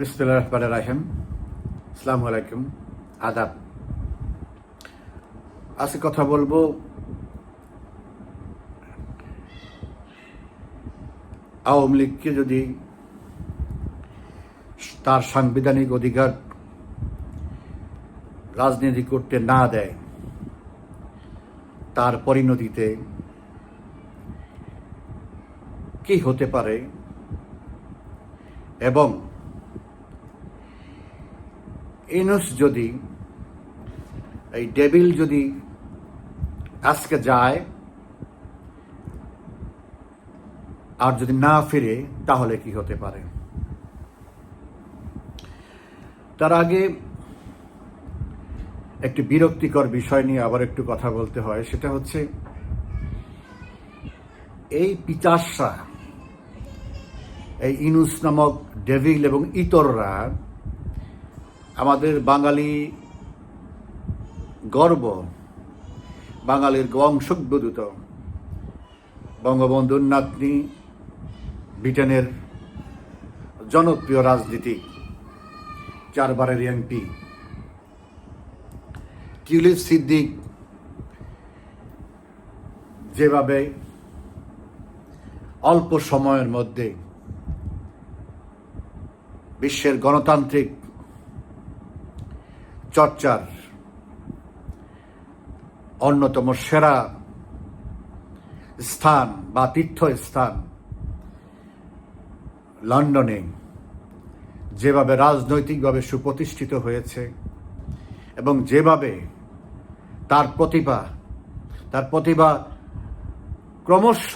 বিসমুল্লাহ রহমান রাহিম আসসালামু আলাইকুম আদাব আজকে কথা বলব আওয়ামী লীগকে যদি তার সাংবিধানিক অধিকার রাজনীতি করতে না দেয়, তার পরিণতিতে কি হতে পারে এবং ইনুস যদি, এই ডেভিল যদি আজকে যায় আর যদি না ফিরে, তাহলে কি হতে পারে? তার আগে একটি বিরক্তিকর বিষয় নিয়ে আবার একটু কথা বলতে হয়। সেটা হচ্ছে, এই পিতাসরা এই ইনুস নামক ডেভিল এবং ইতররা আমাদের বাঙালি গর্ব, বাঙালির বংশোদ্ভূত বঙ্গবন্ধুর নাতনি, ব্রিটেনের জনপ্রিয় রাজনীতিক চারবারের এমপি। টিউলিপ সিদ্দিক যেভাবে অল্প সময়ের মধ্যে বিশ্বের গণতান্ত্রিক চর্চার অন্যতম সেরা স্থান বা তীর্থস্থান লন্ডনে, যেভাবে রাজনৈতিকভাবে সুপ্রতিষ্ঠিত হয়েছে এবং যেভাবে তার প্রতিভা তার প্রতিভা ক্রমশ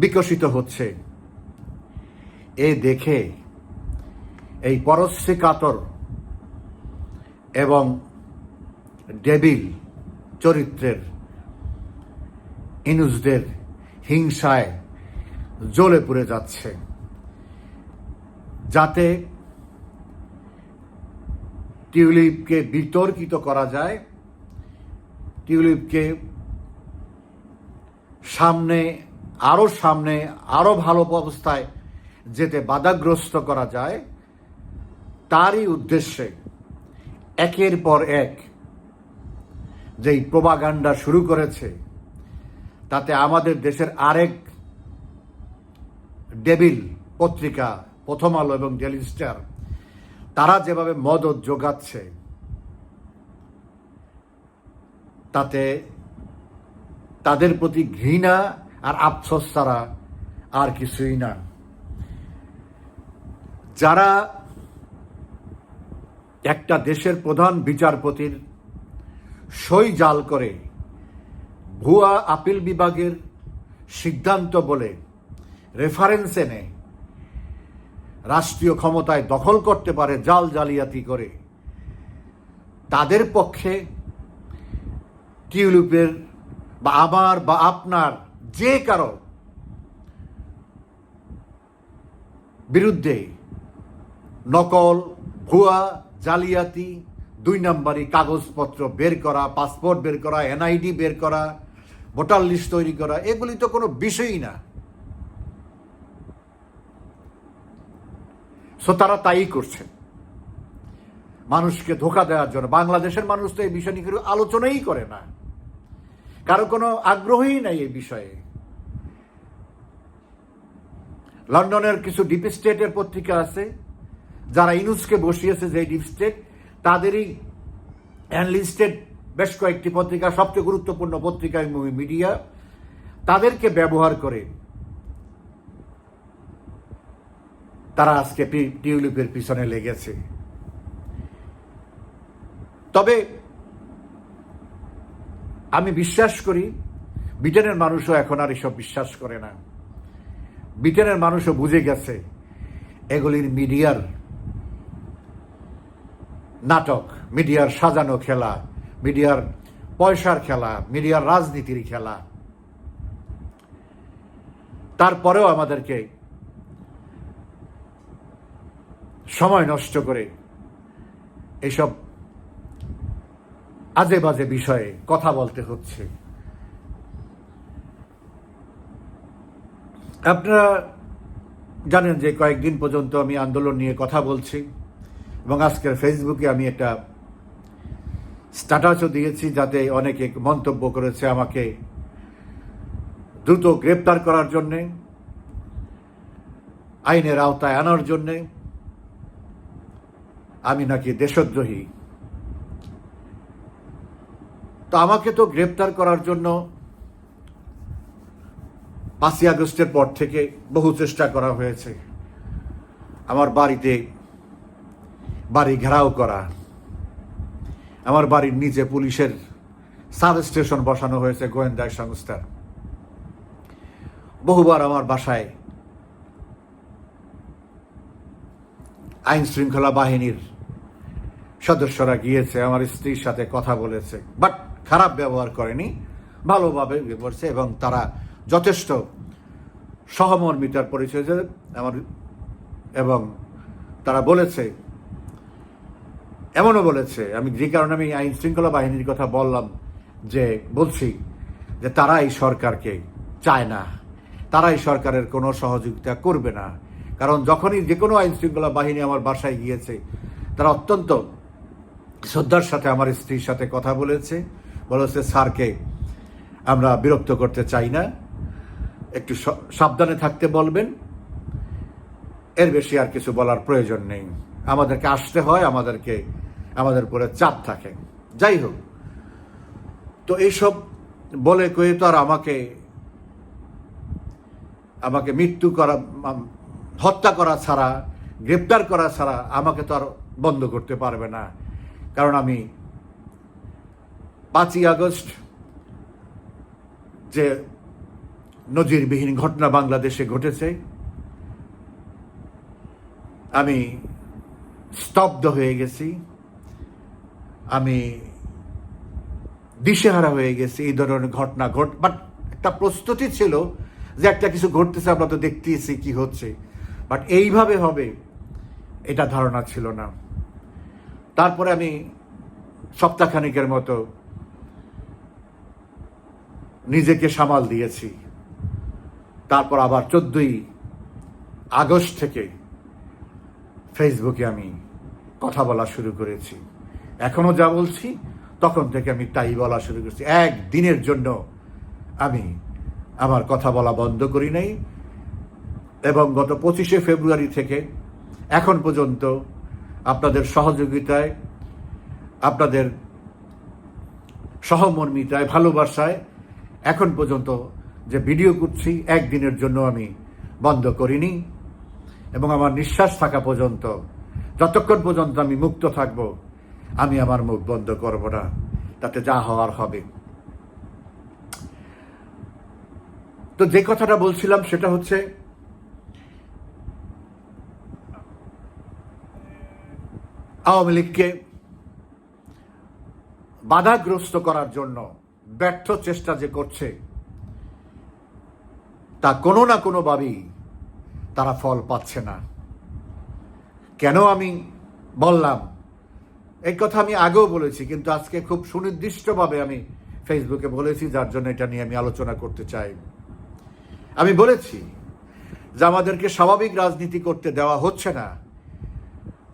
বিকশিত হচ্ছে, এ দেখে এই পরশ্রী কাতর এবং ডেবিল চরিত্রের ইনুসদের হিংসায় জ্বলে পুড়ে যাচ্ছে। যাতে টিউলিপকে বিতর্কিত করা যায়, টিউলিপকে সামনে, আরও সামনে, আরও ভালো অবস্থায় যেতে বাধাগ্রস্ত করা যায়, তারই উদ্দেশ্যে একের পর এক যেই প্রবাগান্ডা শুরু করেছে, তাতে আমাদের দেশের আরেক ডেবিল পত্রিকা, প্রথম আলো এবং ডেলি স্টার, তারা যেভাবে মদত যোগাচ্ছে, তাতে তাদের প্রতি ঘৃণা আর আফসোস ছাড়া আর কিছুই না। যারা একটা দেশের প্রধান বিচারপতির সই জাল করে ভুয়া আপিল বিভাগের সিদ্ধান্ত বলে রেফারেন্স এনে রাষ্ট্রীয় ক্ষমতায় দখল করতে পারে জাল জালিয়াতি করে। তাদের পক্ষে টিউলিপের বা আমার বা আপনার যে কারও বিরুদ্ধে নকল, ভুয়া জালিয়াতি, দুই নম্বরই কাগজপত্র বের করা, পাসপোর্ট বের করা, এনআইডি বের করা, ভোটার লিস্ট তৈরি করা, এগুলি তো কোনো বিষয়ই না। সো তারা তাই করছে। মানুষকে ধোকা দেওয়ার জন্য। বাংলাদেশের মানুষ তো এই বিষয় নিয়ে কেউ আলোচনাই করে না। কারও কোনো আগ্রহই নাই এই বিষয়ে। লন্ডনের কিছু ডিপ স্টেটের পত্রিকা আছে। যারা ইনুসকে বসিয়েছে যে ডিপ স্টেট, তাদেরই অ্যানলিস্টেড বেশ কয়েকটি পত্রিকা, সবচেয়ে গুরুত্বপূর্ণ পত্রিকা এবং মিডিয়া। তাদেরকে ব্যবহার করে তারা আজকে টিউলিপের পিছনে লেগেছে। তবে আমি বিশ্বাস করি, ব্রিটেনের মানুষও এখন আর এসব বিশ্বাস করে না। ব্রিটেনের মানুষও বুঝে গেছে, এগুলির মিডিয়ার নাটক, মিডিয়ার সাজানো খেলা, মিডিয়ার পয়সার খেলা, মিডিয়ার রাজনীতির খেলা। তারপরেও আমাদেরকে সময় নষ্ট করে এসব আজে বাজে বিষয়ে কথা বলতে হচ্ছে। আপনারা জানেন যে কয়েকদিন পর্যন্ত আমি আন্দোলন নিয়ে কথা বলছি। এবং আজকের ফেসবুকে আমি একটা স্ট্যাটাসও দিয়েছি যাতে অনেকে মন্তব্য করেছে আমাকে দ্রুত গ্রেপ্তার করার জন্যে, আইনের আওতায় আনার জন্যে। আমি নাকি দেশদ্রোহী। তো আমাকে তো গ্রেপ্তার করার জন্য পাঁচই আগস্টের পর থেকে বহু চেষ্টা করা হয়েছে। আমার বাড়িতে বাড়ি ঘেরাও করা। আমার বাড়ির নিচে পুলিশের সাব স্টেশন বসানো হয়েছে গোয়েন্দা সংস্থার। বহুবার আমার বাসায় আইন শৃঙ্খলা বাহিনীর সদস্যরা গিয়েছে, আমার স্ত্রীর সাথে কথা বলেছে, বাট খারাপ ব্যবহার করেনি, ভালোভাবে করছে এবং তারা যথেষ্ট সহমর্মিতার পরিচয় আমার এবং তারা বলেছে এমনও বলেছে, আমি যে কারণে আমি আইন শৃঙ্খলা বাহিনীর কথা বললাম, যে বলছি যে তারা এই সরকারকে চায় না, তারা এই সরকারের কোনো সহযোগিতা করবে না। কারণ যখনই যে কোনো আইন শৃঙ্খলা বাহিনী আমার বাসায় গিয়েছে, তারা অত্যন্ত শ্রদ্ধার সাথে আমার স্ত্রীর সাথে কথা বলেছে বলেছে, স্যারকে আমরা বিরক্ত করতে চাই না, একটু সাবধানে থাকতে বলবেন, এর বেশি আর কিছু বলার প্রয়োজন নেই। আমাদেরকে আসতে হয়, আমাদেরকে আমাদের উপরে চাপ থাকে। যাই হোক, তো এইসব বলে কয়ে তো আর আমাকে আমাকে মৃত্যু করা হত্যা করা ছাড়া, গ্রেপ্তার করা ছাড়া আমাকে তো আর বন্ধ করতে পারবে না। কারণ আমি পাঁচই আগস্ট যে নজিরবিহীন ঘটনা বাংলাদেশে ঘটেছে, আমি স্তব্ধ হয়ে গেছি। আমি দিশেহারা হয়ে গেছি, এই ধরনের ঘটনা ঘট বাট একটা প্রস্তুতি ছিল যে একটা কিছু ঘটতেছে, আমরা তো দেখতেছি কি হচ্ছে। বাট এইভাবে হবে, এটা ধারণা ছিল না। তারপরে আমি সপ্তাহখানিকের মতো নিজেকে সামাল দিয়েছি। তারপর আবার চোদ্দই আগস্ট থেকে ফেসবুকে আমি কথা বলা শুরু করেছি। এখনও যা বলছি, তখন থেকে আমি তাই বলা শুরু করছি। এক দিনের জন্য আমি আমার কথা বলা বন্ধ করি নাই এবং গত পঁচিশে ফেব্রুয়ারি থেকে এখন পর্যন্ত আপনাদের সহযোগিতায়, আপনাদের সহমর্মিতায়, ভালোবাসায় এখন পর্যন্ত যে ভিডিও করছি একদিনের জন্য আমি বন্ধ করিনি এবং আমার নিঃশ্বাস থাকা পর্যন্ত, যতক্ষণ পর্যন্ত আমি মুক্ত থাকব আমি আমার মুখ বন্ধ করব না। তাতে যা হওয়ার হবে। তো যে কথাটা বলছিলাম সেটা হচ্ছে, আওয়ামী লীগকে বাধাগ্রস্ত করার জন্য ব্যর্থ চেষ্টা যে করছে, তা কোনো না কোনোভাবেই তারা ফল পাচ্ছে না। কেন আমি বললাম এই কথা আমি আগেও বলেছি, কিন্তু আজকে খুব সুনির্দিষ্টভাবে আমি ফেসবুকে বলেছি, যার জন্য এটা নিয়ে আমি আলোচনা করতে চাই। আমি বলেছি যে আমাদেরকে স্বাভাবিক রাজনীতি করতে দেওয়া হচ্ছে না,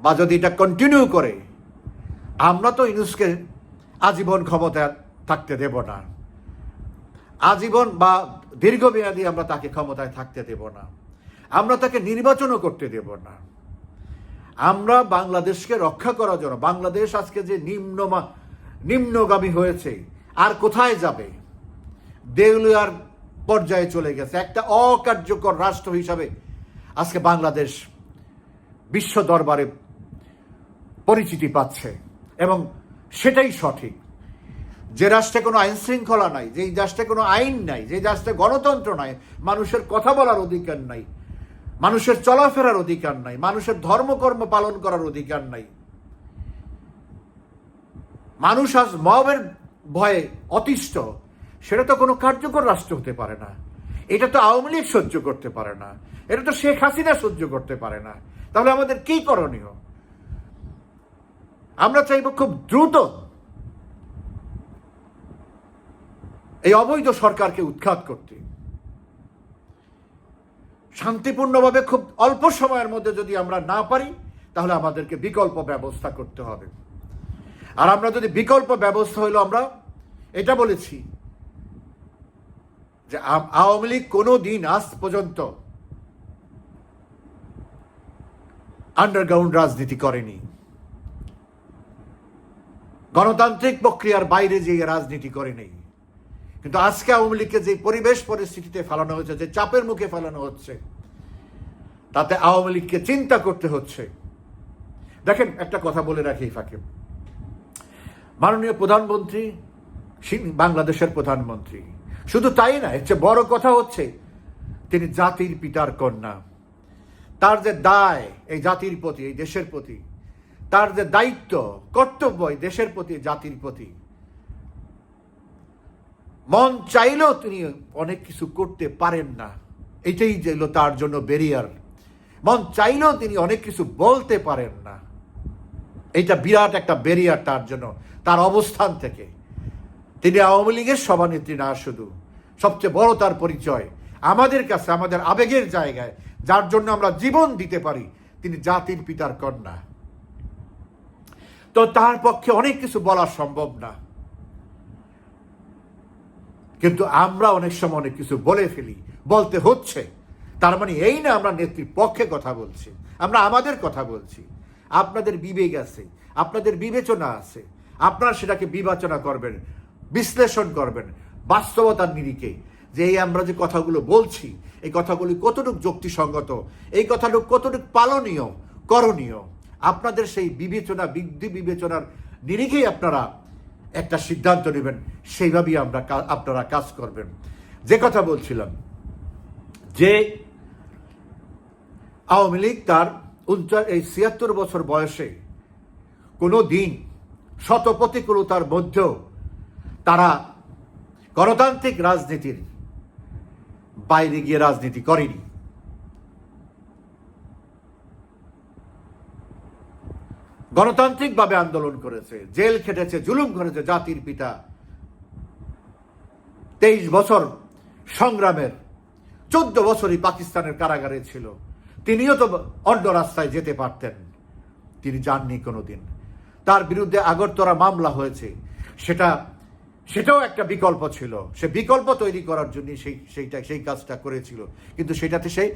বা যদি এটা কন্টিনিউ করে, আমরা তো ইনুসকে আজীবন ক্ষমতা থাকতে দেব না। আজীবন বা দীর্ঘমেয়াদী আমরা তাকে ক্ষমতায় থাকতে দেব না। আমরা তাকে নির্বাচনও করতে দেব না। আমরা বাংলাদেশকে রক্ষা করার জন্য, বাংলাদেশ আজকে যে নিম্ন নিম্নগামী হয়েছে, আর কোথায় যাবে? দেউলিয়ার পর্যায়ে চলে গেছে। একটা অকার্যকর রাষ্ট্র হিসাবে আজকে বাংলাদেশ বিশ্ব দরবারে পরিচিতি পাচ্ছে, এবং সেটাই সঠিক। যে রাষ্ট্রে কোনো আইন শৃঙ্খলা নাই যেই রাষ্ট্রে কোনো আইন নাই, যে রাষ্ট্রে গণতন্ত্র নাই, মানুষের কথা বলার অধিকার নাই মানুষের চলাফেরার অধিকার নাই, মানুষের ধর্মকর্ম পালন করার অধিকার নাই। মানুষ আজ মবের ভয়ে অতিষ্ঠ, সেটা তো কোনো কার্যকর রাষ্ট্র হতে পারে না। এটা তো আওয়ামী লীগ সহ্য করতে পারে না, এটা তো শেখ হাসিনা সহ্য করতে পারে না। তাহলে আমাদের কি করণীয়? আমরা চাইব খুব দ্রুত এই অবৈধ সরকারকে উৎখাত করতে। শান্তিপূর্ণভাবে খুব অল্প সময়ের মধ্যে যদি আমরা না পারি, তাহলে আমাদেরকে বিকল্প ব্যবস্থা করতে হবে। আর আমরা যদি বিকল্প ব্যবস্থা হইল আমরা, এটা বলেছি যে আওয়ামী লীগ কোনো দিন আজ পর্যন্ত আন্ডারগ্রাউন্ড রাজনীতি করেনি। গণতান্ত্রিক প্রক্রিয়ার বাইরে যে রাজনীতি করেনি কিন্তু আজকে আওয়ামী লীগকে যে পরিবেশ পরিস্থিতিতে ফেলানো হচ্ছে যে চাপের মুখে ফেলানো হচ্ছে, তাতে আওয়ামী লীগকে চিন্তা করতে হচ্ছে। দেখেন, একটা কথা বলে রাখি ফাঁকে মাননীয় প্রধানমন্ত্রী বাংলাদেশের প্রধানমন্ত্রী, শুধু তাই না, এর বড় কথা হচ্ছে, তিনি জাতির পিতার কন্যা। তার যে দায় এই জাতির প্রতি, এই দেশের প্রতি, তার যে দায়িত্ব, কর্তব্য এই দেশের প্রতি, জাতির প্রতি মন চাইলেও তিনি অনেক কিছু করতে পারেন না। এটাই যেল তার জন্য বেরিয়ার মন চাইলেও তিনি অনেক কিছু বলতে পারেন না। এইটা বিরাট একটা বেরিয়ার তার জন্য, তার অবস্থান থেকে। তিনি আওয়ামী লীগের সভানেত্রী না শুধু, সবচেয়ে বড় তার পরিচয়। আমাদের কাছে, আমাদের আবেগের জায়গায়, যার জন্য আমরা জীবন দিতে পারি, তিনি জাতির পিতার কন্যা। তো তার পক্ষে অনেক কিছু বলা সম্ভব না। কিন্তু আমরা অনেক সময় অনেক কিছু বলে ফেলি, বলতে হচ্ছে। তার মানে এই না আমরা নেত্রীর পক্ষে কথা বলছি, আমরা আমাদের কথা বলছি। আপনাদের বিবেক আছে, আপনাদের বিবেচনা আছে, আপনারা সেটাকে বিবেচনা করবেন, বিশ্লেষণ করবেন, বাস্তবতার নিরিখে। যে এই আমরা যে কথাগুলো বলছি, এই কথাগুলি কতটুকু যুক্তিসঙ্গত, এই কথাটুক কতটুকু পালনীয়, করণীয়, আপনাদের সেই বিবেচনা বিদ্ধি বিবেচনার নিরিখেই আপনারা একটা সিদ্ধান্ত নেবেন, সেইভাবেই আমরা আপনারা কাজ করবেন। যে কথা বলছিলাম, যে আওয়ামী লীগ তার উনচা- এই ছিয়াত্তর বছর বয়সে কোনো দিন শত প্রতিকূলতার মধ্যেও তারা গণতান্ত্রিক রাজনীতির বাইরে গিয়ে রাজনীতি করেনি। গণতান্ত্রিকভাবে আন্দোলন করেছে, জেল খেটেছে, জুলুম করেছে জাতির পিতা। তেইশ বছর সংগ্রামের, চোদ্দ বছরই পাকিস্তানের কারাগারে ছিল। তিনিও তো অন্য রাস্তায় যেতে পারতেন। তিনি যাননি কোনোদিন। তার বিরুদ্ধে আগরতলা মামলা হয়েছে। সেটা, সেটাও একটা বিকল্প ছিল। সে বিকল্প তৈরি করার জন্য সেই, সেইটা, সেই কাজটা করেছিল। কিন্তু সেটাতে সে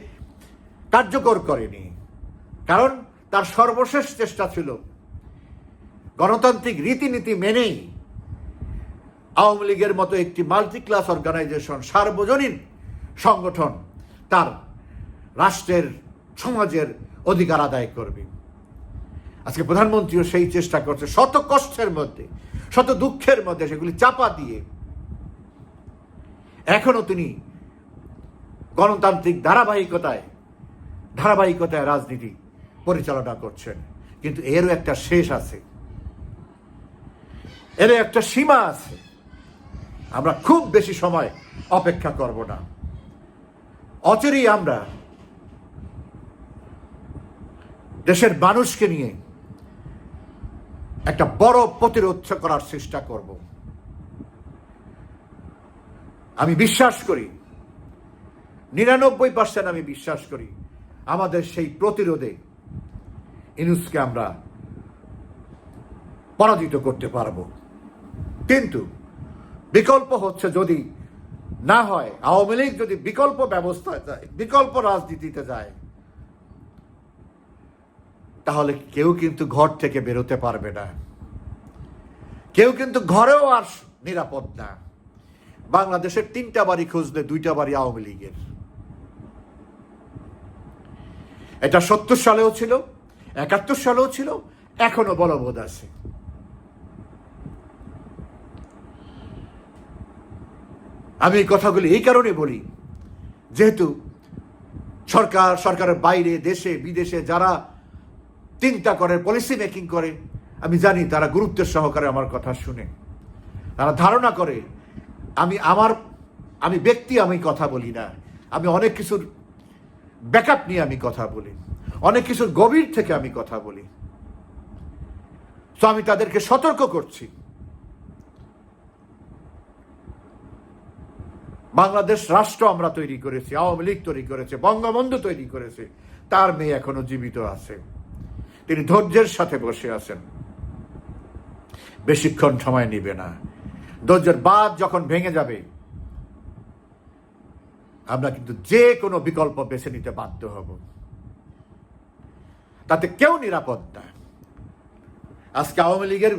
কার্যকর করেনি। কারণ তার সর্বশেষ চেষ্টা ছিল গণতান্ত্রিক রীতিনীতি মেনেই আওয়ামী লীগের মতো একটি মাল্টি ক্লাস অর্গানাইজেশন সার্বজনীন সংগঠন তার রাষ্ট্রের, সমাজের অধিকার আদায় করবে। আজকে প্রধানমন্ত্রীও সেই চেষ্টা করছে শত কষ্টের মধ্যে, শত দুঃখের মধ্যে সেগুলি চাপা দিয়ে। এখনও তিনি গণতান্ত্রিক ধারাবাহিকতায় ধারাবাহিকতায় রাজনীতি পরিচালনা করছেন। কিন্তু এরও একটা শেষ আছে। এর একটা সীমা আছে। আমরা খুব বেশি সময় অপেক্ষা করব না। অচিরেই আমরা দেশের মানুষকে নিয়ে একটা বড় প্রতিরোধ করার চেষ্টা করব। আমি বিশ্বাস করি, নিরানব্বই পার্সেন্ট আমি বিশ্বাস করি, আমাদের সেই প্রতিরোধে ইনুসকে আমরা পরাজিত করতে পারব। কিন্তু বিকল্প হচ্ছে যদি না হয়, আওয়ামী লীগ যদি বিকল্প ব্যবস্থায় যায় বিকল্প রাজনীতিতে যায়, তাহলে কেউ কিন্তু ঘর থেকে বেরোতে পারবে না। কেউ কিন্তু ঘরেও আর নিরাপদ না। বাংলাদেশের তিনটা বাড়ি খুঁজলে দুইটা বাড়ি আওয়ামী লীগের। এটা সত্তর সালেও ছিল একাত্তর সালেও ছিল, এখনও বলবোধ আছে। আমি এই কথাগুলি এই কারণে বলি, যেহেতু সরকার, সরকারের বাইরে, দেশে, বিদেশে যারা চিন্তা করে পলিসি মেকিং করে, আমি জানি তারা গুরুত্বের সহকারে আমার কথা শুনে। তারা ধারণা করে, আমি আমার, আমি ব্যক্তি আমি কথা বলি না, আমি অনেক কিছুর ব্যাকআপ নিয়ে আমি কথা বলি। অনেক কিছুর গভীর থেকে আমি কথা বলি। তো আমি তাদেরকে সতর্ক করছি। বাংলাদেশ রাষ্ট্র আমরা তৈরি করেছি, আওয়ামী লীগ তৈরি করেছে, বঙ্গবন্ধু তৈরি করেছে, তার মেয়ে এখনও জীবিত আছে। তিনি ধৈর্যের সাথে বসে আছেন। বেশিক্ষণ সময় নিবে না। ধৈর্যের বাদ যখন ভেঙে যাবে, আমরা কিন্তু যে কোনো বিকল্প বেছে নিতে বাধ্য হব। তাতে কেউ নিরাপদ না। আজকে আওয়ামী লীগের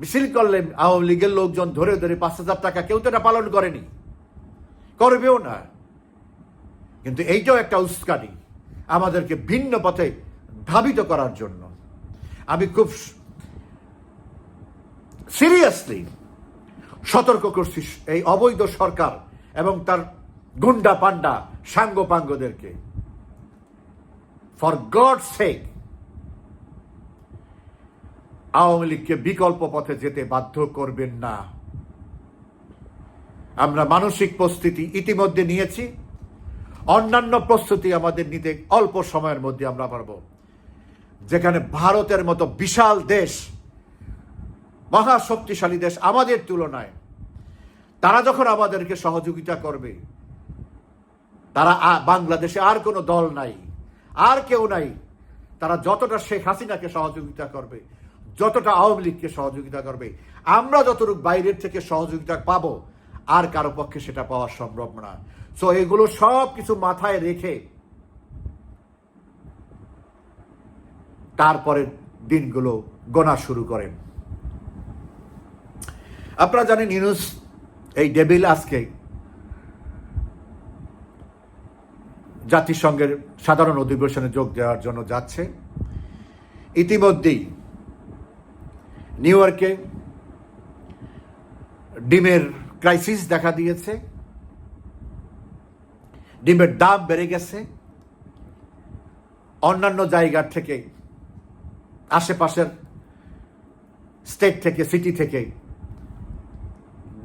মিছিল করলে আওয়ামী লীগের লোকজন ধরে ধরে পাঁচ হাজার টাকা কেউ তো এটা পালন করেনি। করবেও না। কিন্তু এইটাও একটা উস্কানি আমাদেরকে ভিন্ন পথে ধাবিত করার জন্য। আমি খুব সিরিয়াসলি সতর্ক করছি এই অবৈধ সরকার এবং তার গুন্ডা পান্ডা সাঙ্গ পাঙ্গদেরকে ফর গড সেক আওয়ামী লীগকে বিকল্প পথে যেতে বাধ্য করবেন না। আমরা মানসিক প্রস্তুতি ইতিমধ্যে নিয়েছি। অন্যান্য প্রস্তুতি আমাদের নিতে অল্প সময়ের মধ্যে আমরা পারব। যেখানে ভারতের মতো বিশাল দেশ, মহা শক্তিশালী দেশ আমাদের তুলনায়, তারা যখন আমাদেরকে সহযোগিতা করবে, তারা বাংলাদেশে আর কোনো দল নাই। আর কেউ নাই। তারা যতটা শেখ হাসিনাকে সহযোগিতা করবে, যতটা আওয়ামী লীগকে সহযোগিতা করবে, আমরা যতটুকু বাইরের থেকে সহযোগিতা পাবো, আর কারও পক্ষে সেটা পাওয়া সম্ভব না। সো এগুলো সব কিছু মাথায় রেখে তারপরের দিনগুলো গোনা শুরু করেন। আপনারা জানেন ইউনুস, এই ডেবিল আজকে জাতিসংঘের সাধারণ অধিবেশনে যোগ দেওয়ার জন্য যাচ্ছে। ইতিমধ্যেই নিউ ইয়র্কে ডিমের ক্রাইসিস দেখা দিয়েছে। ডিমের দাম বেড়ে গেছে। অন্যান্য জায়গার থেকে, আশেপাশের স্টেট থেকে, সিটি থেকে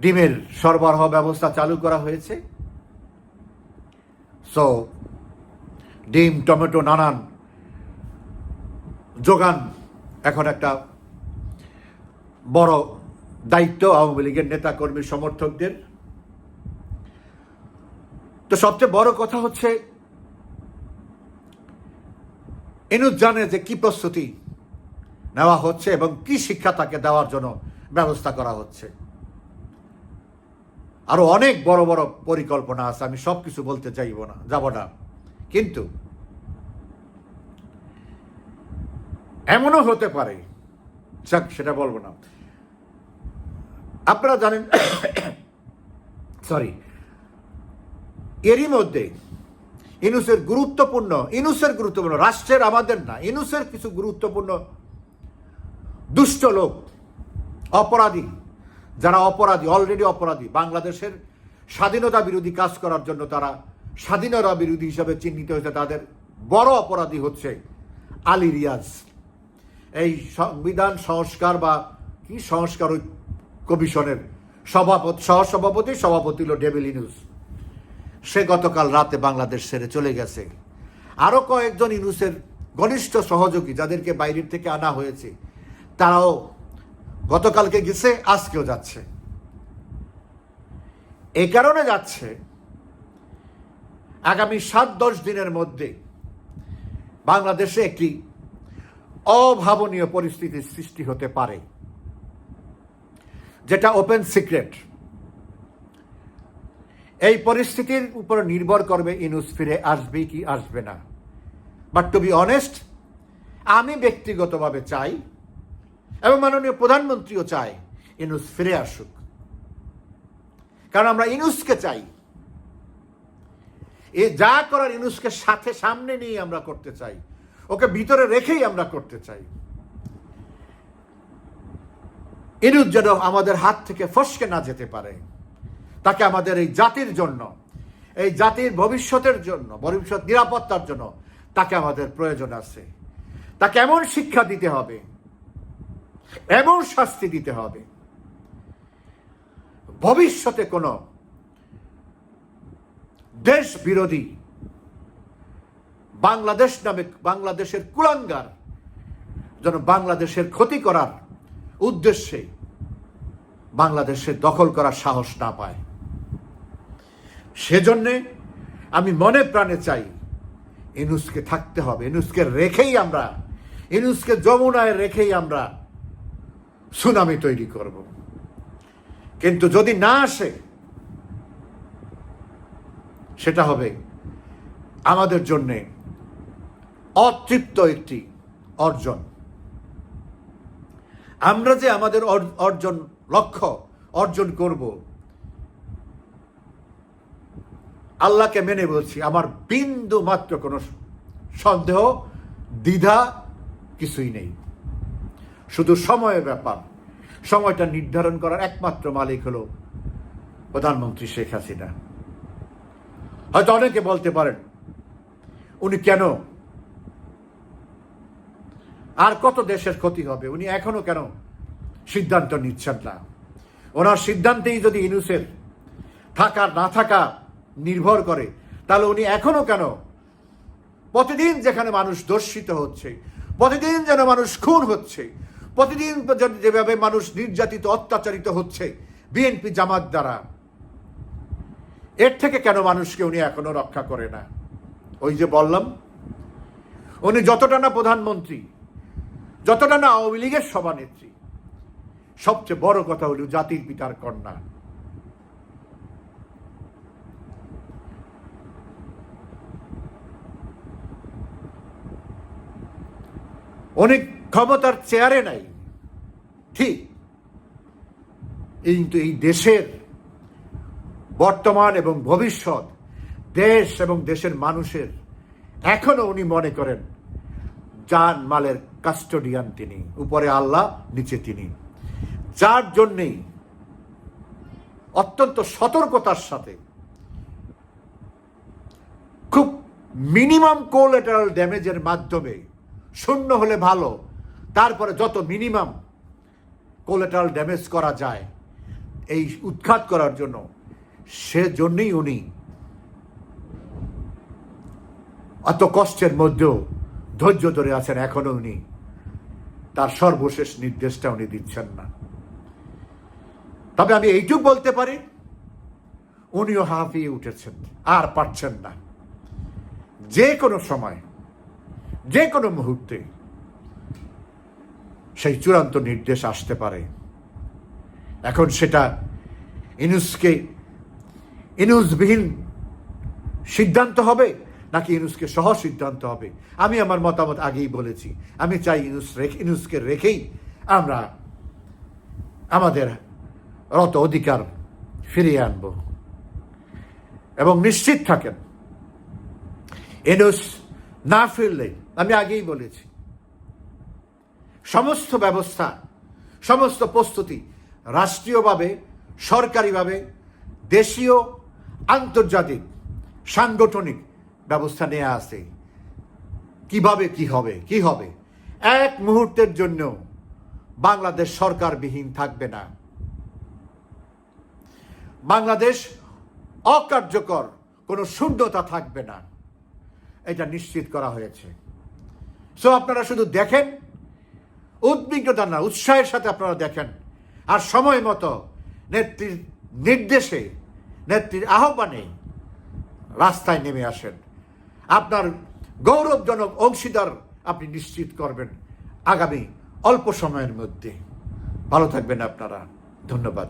ডিমের সরবরাহ ব্যবস্থা চালু করা হয়েছে। সো ডিম, টমেটো, নানান যোগান। এখন একটা বড় দায়িত্ব আওয়ামী লীগের নেতা কর্মী সমর্থকদের। তো সবচেয়ে বড় কথা হচ্ছে, এনুজ জানে যে কি প্রস্তুতি নেওয়া হচ্ছে এবং কি শিক্ষা তাকে দেওয়ার জন্য ব্যবস্থা করা হচ্ছে। আরও অনেক বড় বড় পরিকল্পনা আছে, আমি সব কিছু বলতে চাইব না, যাব না। কিন্তু এমনও হতে পারে, যাক, সেটা বলব না। আপনারা জানেন সরি এরই মধ্যে ইনুসের গুরুত্বপূর্ণ ইনুসের গুরুত্বপূর্ণ, রাষ্ট্রের আমাদের না, ইনুসের কিছু গুরুত্বপূর্ণ দুষ্ট লোক, অপরাধী, যারা অপরাধী অলরেডি অপরাধী, বাংলাদেশের স্বাধীনতা বিরোধী কাজ করার জন্য তারা স্বাধীনতা বিরোধী হিসাবে চিহ্নিত হয়েছে তাদের বড় অপরাধী হচ্ছে আলী রিয়াজ। এই সংবিধান সংস্কার বা কি সংস্কার কমিশনের সভাপতি, সহসভাপতি, সভাপতি হল ডেভিল ইনুস। সে গতকাল রাতে বাংলাদেশ ছেড়ে চলে গেছে। আরও কয়েকজন ইনুসের ঘনিষ্ঠ সহযোগী যাদেরকে বাইরের থেকে আনা হয়েছে, তারাও গতকালকে গেছে, আজকেও যাচ্ছে। এ কারণে যাচ্ছে আগামী সাত দশ দিনের মধ্যে বাংলাদেশে একটি অভাবনীয় পরিস্থিতির সৃষ্টি হতে পারে, যেটা ওপেন সিক্রেট। এই পরিস্থিতির উপর নির্ভর করবে ইনুস ফিরে আসবে কি আসবে না। বাট টু বি অনেস্ট আমি ব্যক্তিগতভাবে চাই এবং মাননীয় প্রধানমন্ত্রীও চায় ইনুস ফিরে আসুক। কারণ আমরা ইনুসকে চাই। এ যা করার ইনুসকে সাথে সামনে নিয়ে আমরা করতে চাই। ওকে ভিতরে রেখেই আমরা করতে চাই। ইনুস যেন আমাদের হাত থেকে ফসকে না যেতে পারে। তাকে আমাদের এই জাতির জন্য, এই জাতির ভবিষ্যতের জন্য, ভবিষ্যৎ নিরাপত্তার জন্য তাকে আমাদের প্রয়োজন আছে। তাকে এমন শিক্ষা দিতে হবে, এমন শাস্তি দিতে হবে। ভবিষ্যতে কোনো দেশ বিরোধী। বাংলাদেশ নামে বাংলাদেশের কুলাঙ্গার, যেন বাংলাদেশের ক্ষতি করার উদ্দেশ্যে বাংলাদেশে দখল করার সাহস না পায়। সেজন্যে আমি মনে প্রাণে চাই, ইনুসকে থাকতে হবে। ইনুসকে রেখেই আমরা, ইনুসকে যমুনায় রেখেই আমরা সুনামি তৈরি করব। কিন্তু যদি না আসে সেটা হবে আমাদের জন্যে অতৃপ্ত একটি অর্জন। আমরা যে আমাদের অর্জন লক্ষ্য অর্জন করব, আল্লাহকে মেনে বলছি, আমার বিন্দু মাত্র কোনো সন্দেহ, দ্বিধা কিছুই নেই। শুধু সময়ের ব্যাপার। সময়টা নির্ধারণ করার একমাত্র মালিক হলো প্রধানমন্ত্রী শেখ হাসিনা। হয়তো অনেকে বলতে পারেন, উনি কেন? আর কত দেশের ক্ষতি হবে? উনি এখনও কেন সিদ্ধান্ত নিচ্ছেন না? ওনার সিদ্ধান্তেই যদি ইনুসের থাকা, না থাকা নির্ভর করে, তাহলে উনি এখনও কেন প্রতিদিন যেখানে মানুষ দর্শিত হচ্ছে, প্রতিদিন যেন মানুষ খুন হচ্ছে, প্রতিদিন যেভাবে মানুষ নির্যাতিত, অত্যাচারিত হচ্ছে, বিএনপি জামাত দ্বারা এর থেকে কেন মানুষকে উনি এখনও রক্ষা করে না? ওই যে বললাম, উনি যতটা না প্রধানমন্ত্রী, যতটা না আওয়ামী লীগের সভানেত্রী, সবচেয়ে বড় কথা হল জাতির পিতার কন্যা। অনেক ক্ষমতার চেয়ারে নাই, ঠিক, কিন্তু এই দেশের বর্তমান এবং ভবিষ্যৎ দেশ এবং দেশের মানুষের। এখনও উনি মনে করেন জান মালের কাস্টোডিয়ান তিনি, উপরে আল্লাহ, নিচে তিনি। যার জন্যেই অত্যন্ত সতর্কতার সাথে খুব মিনিমাম কোলেটারাল ড্যামেজের মাধ্যমে শূন্য হলে ভালো, তারপরে যত মিনিমাম কোলেটারাল ড্যামেজ করা যায়, এই উৎখাত করার জন্য সেজন্যই উনি অত কষ্টের মধ্যেও ধৈর্য ধরে আছেন, এখনও উনি। তার সর্বশেষ নির্দেশটা উনি দিচ্ছেন না। তবে আমি এইটুক বলতে পারি, উনিও হাঁপিয়ে উঠেছেন, আর পারছেন না। যে কোনো সময়, যে কোনো মুহূর্তে সেই চূড়ান্ত নির্দেশ আসতে পারে। এখন সেটা ইনুসকে ইনুসবিহীন সিদ্ধান্ত হবে নাকি ইনুসকে সহ সিদ্ধান্ত হবে? আমি আমার মতামত আগেই বলেছি। আমি চাই ইনুস রেখে ইনুসকে রেখেই আমরা আমাদের রত অধিকার ফিরিয়ে আনব। এবং নিশ্চিত থাকেন, ইনুস না ফিরলে, আমি আগেই বলেছি, সমস্ত ব্যবস্থা, সমস্ত প্রস্তুতি রাষ্ট্রীয়ভাবে, সরকারিভাবে, দেশীয় আন্তর্জাতিক, সাংগঠনিক ব্যবস্থা নেওয়া আছে। কীভাবে কি হবে? কি হবে? এক মুহূর্তের জন্য বাংলাদেশ সরকারবিহীন থাকবে না। বাংলাদেশ অকার্যকর, কোনো শূন্যতা থাকবে না। এটা নিশ্চিত করা হয়েছে। সো আপনারা শুধু দেখেন, উদ্বিগ্নতা না, উৎসাহের সাথে আপনারা দেখেন। আর সময় মতো নেত্রীর নির্দেশে নেত্রীর আহ্বানে রাস্তায় নেমে আসেন। আপনার গৌরবজনক অংশীদার আপনি নিশ্চিত করবেন আগামী অল্প সময়ের মধ্যে। ভালো থাকবেন আপনারা। ধন্যবাদ।